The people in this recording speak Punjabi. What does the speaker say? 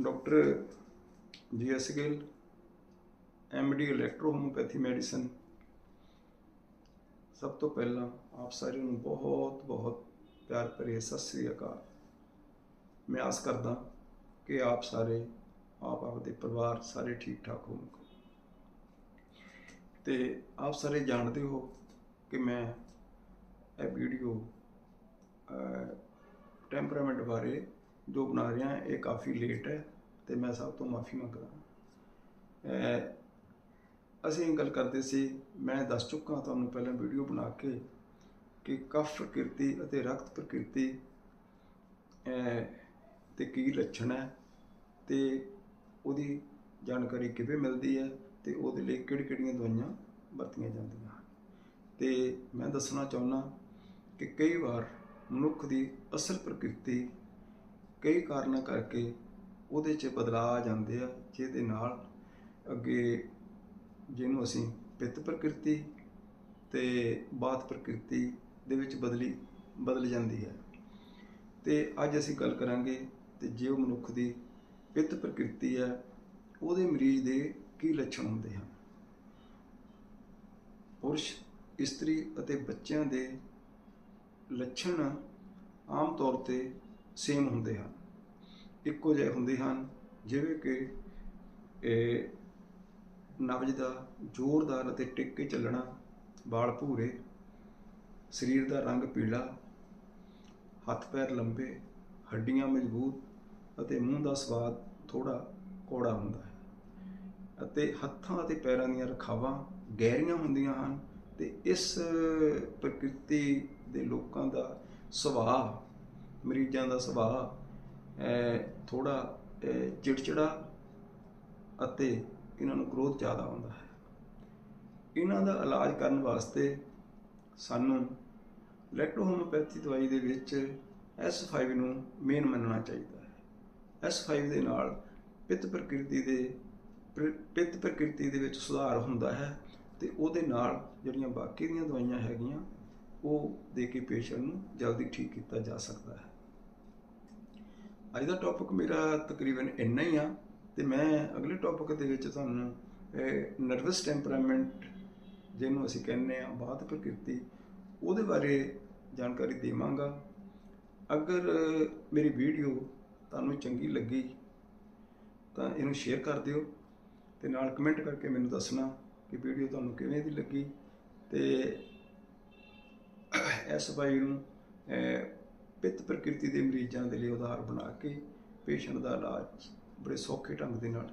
Doctor G S Gill MD electro homoeopathy medicine. ਸਭ ਤੋਂ ਪਹਿਲਾਂ ਆਪ ਸਾਰਿਆਂ ਨੂੰ ਬਹੁਤ ਬਹੁਤ ਪਿਆਰ ਭਰੇ ਸਤਿ ਸ੍ਰੀ ਅਕਾਲ। ਮੈਂ ਆਸ ਕਰਦਾ ਕਿ ਆਪ ਸਾਰੇ, ਆਪ ਆਪਦੇ ਪਰਿਵਾਰ ਸਾਰੇ ਠੀਕ ਠਾਕ ਹੋਣਗੇ। ਤੇ ਆਪ ਸਾਰੇ ਜਾਣਦੇ ਹੋ ਕਿ ਮੈਂ ਇਹ ਵੀਡੀਓ ਟੈਂਪਰਾਮੈਂਟ ਬਾਰੇ ਜੋ ਬਣਾ ਰਿਹਾ, ਇਹ ਕਾਫੀ ਲੇਟ ਹੈ ਤੇ ਮੈਂ ਸਭ ਤੋਂ ਮਾਫੀ ਮੰਗਦਾ ਅਹ ਅਸੀਂ ਗੱਲ ਕਰਦੇ ਸੀ, ਮੈਂ ਦੱਸ ਚੁੱਕਾ ਤੁਹਾਨੂੰ ਪਹਿਲਾਂ ਵੀਡੀਓ ਬਣਾ ਕੇ ਕਿ ਕਫ ਪ੍ਰਕਿਰਤੀ ਅਤੇ ਰਕਤ ਪ੍ਰਕਿਰਤੀ ਤੇ ਕੀ ਲੱਛਣ ਹੈ ਤੇ ਉਹਦੀ ਜਾਣਕਾਰੀ ਕਿਵੇਂ ਮਿਲਦੀ ਹੈ ਤੇ ਉਹਦੇ ਲਈ ਕਿਹੜੀ ਕਿਹੜੀਆਂ ਦਵਾਈਆਂ ਵਰਤੀਆਂ ਜਾਂਦੀਆਂ ਹਨ। ਤੇ ਮੈਂ ਦੱਸਣਾ ਚਾਹੁੰਦਾ ਕਿ ਕਈ ਵਾਰ ਮਨੁੱਖ ਦੀ ਅਸਲ ਪ੍ਰਕਿਰਤੀ ਕਈ ਕਾਰਨਾਂ ਕਰਕੇ ਉਹਦੇ 'ਚ ਬਦਲਾਅ ਆ ਜਾਂਦੇ ਆ, ਜਿਹਦੇ ਨਾਲ ਅੱਗੇ ਜਿਹਨੂੰ ਅਸੀਂ ਪਿੱਤ ਪ੍ਰਕਿਰਤੀ ਤੇ ਬਾਤ ਪ੍ਰਕਿਰਤੀ ਦੇ ਵਿੱਚ ਬਦਲੀ, ਬਦਲ ਜਾਂਦੀ ਹੈ। ਤੇ ਅੱਜ ਅਸੀਂ ਗੱਲ ਕਰਾਂਗੇ ਤੇ ਜੇ ਮਨੁੱਖ ਦੀ ਪਿੱਤ ਪ੍ਰਕਿਰਤੀ ਹੈ, ਉਹਦੇ ਮਰੀਜ਼ ਦੇ ਕੀ ਲੱਛਣ ਹੁੰਦੇ ਹਨ? ਪੁਰਸ਼, ਇਸਤਰੀ ਅਤੇ ਬੱਚਿਆਂ ਦੇ ਲੱਛਣ ਆਮ ਤੌਰ ਤੇ ਸੇਮ ਹੁੰਦੇ ਹਨ। ਇੱਕੋ ਜਿਹੇ ਹੁੰਦੇ ਹਨ, ਜਿਵੇਂ ਕਿ ਇਹ ਨਬਜ ਦਾ ਜ਼ੋਰਦਾਰ ਅਤੇ ਟਿਕ ਕੇ ਚੱਲਣਾ, ਵਾਲ ਭੂਰੇ, ਸਰੀਰ ਦਾ ਰੰਗ ਪੀਲਾ, ਹੱਥ ਪੈਰ ਲੰਬੇ, ਹੱਡੀਆਂ ਮਜ਼ਬੂਤ ਅਤੇ ਮੂੰਹ ਦਾ ਸਵਾਦ ਥੋੜਾ ਕੌੜਾ ਹੁੰਦਾ ਹੈ। ਅਤੇ ਹੱਥਾਂ ਅਤੇ ਪੈਰਾਂ ਦੀਆਂ ਰਖਾਵਾਂ ਗਹਿਰੀਆਂ ਹੁੰਦੀਆਂ ਹਨ ਤੇ ਇਸ ਪ੍ਰਕਿਰਤੀ ਦੇ ਲੋਕਾਂ ਦਾ ਸੁਭਾਅ ਮਰੀਜ਼ਾਂ ਦਾ ਸੁਭਾਅ ਥੋੜਾ ਚਿੜਚਿੜਾ ਅਤੇ ਇਹਨਾਂ ਨੂੰ ਕ੍ਰੋਧ ਜ਼ਿਆਦਾ ਆਉਂਦਾ ਹੈ। ਇਹਨਾਂ ਦਾ ਇਲਾਜ ਕਰਨ ਵਾਸਤੇ ਸਾਨੂੰ ਲੈਕਟੋਹੋਮੋਪੈਥੀ ਦਵਾਈ ਦੇ ਵਿੱਚ S5 ਨੂੰ ਮੇਨ ਮੰਨਣਾ ਚਾਹੀਦਾ ਹੈ। S5 ਦੇ ਨਾਲ ਪਿੱਤ ਪ੍ਰਕਿਰਤੀ ਦੇ, ਪ੍ਰ- ਪਿੱਤ ਪ੍ਰਕਿਰਤੀ ਦੇ ਵਿੱਚ ਸੁਧਾਰ ਹੁੰਦਾ ਹੈ ਤੇ ਉਹਦੇ ਨਾਲ ਜਿਹੜੀਆਂ ਬਾਕੀ ਦੀਆਂ ਦਵਾਈਆਂ ਹੈਗੀਆਂ, ਉਹ ਦੇ ਕੇ ਪੇਸ਼ੈਂਟ ਨੂੰ ਜਲਦੀ ਠੀਕ ਕੀਤਾ ਜਾ ਸਕਦਾ ਹੈ। ਅੱਜ ਦਾ ਟੌਪਿਕ ਮੇਰਾ ਤਕਰੀਬਨ ਇੰਨਾ ਹੀ ਆ ਤੇ ਮੈਂ ਅਗਲੇ ਟੌਪਿਕ ਦੇ ਵਿੱਚ ਤੁਹਾਨੂੰ ਨਰਵਸ ਟੈਂਪਰਾਮੈਂਟ ਜਿਹਨੂੰ ਅਸੀਂ ਕਹਿੰਦੇ ਆ ਬਾਤ ਪ੍ਰਕਿਰਤੀ, ਉਹਦੇ ਬਾਰੇ ਜਾਣਕਾਰੀ ਦੇਵਾਂਗਾ। ਅਗਰ ਮੇਰੀ ਵੀਡੀਓ ਤੁਹਾਨੂੰ ਚੰਗੀ ਲੱਗੀ, ਤਾਂ ਇਹਨੂੰ ਸ਼ੇਅਰ ਕਰ ਦਿਓ ਤੇ ਨਾਲ ਕਮੈਂਟ ਕਰਕੇ ਮੈਨੂੰ ਦੱਸਣਾ ਕਿ ਵੀਡੀਓ ਤੁਹਾਨੂੰ ਕਿਵੇਂ ਦੀ ਲੱਗੀ ਤੇ ਇਸ ਬਾਈ ਨੂੰ ਪਿੱਤ ਪ੍ਰਕਿਰਤੀ ਦੇ ਮਰੀਜ਼ਾਂ ਦੇ ਲਈ ਉਧਾਰ ਬਣਾ ਕੇ ਪੇਸ਼ੈਂਟ ਦਾ ਇਲਾਜ ਬੜੇ ਸੌਖੇ ਢੰਗ ਦੇ ਨਾਲ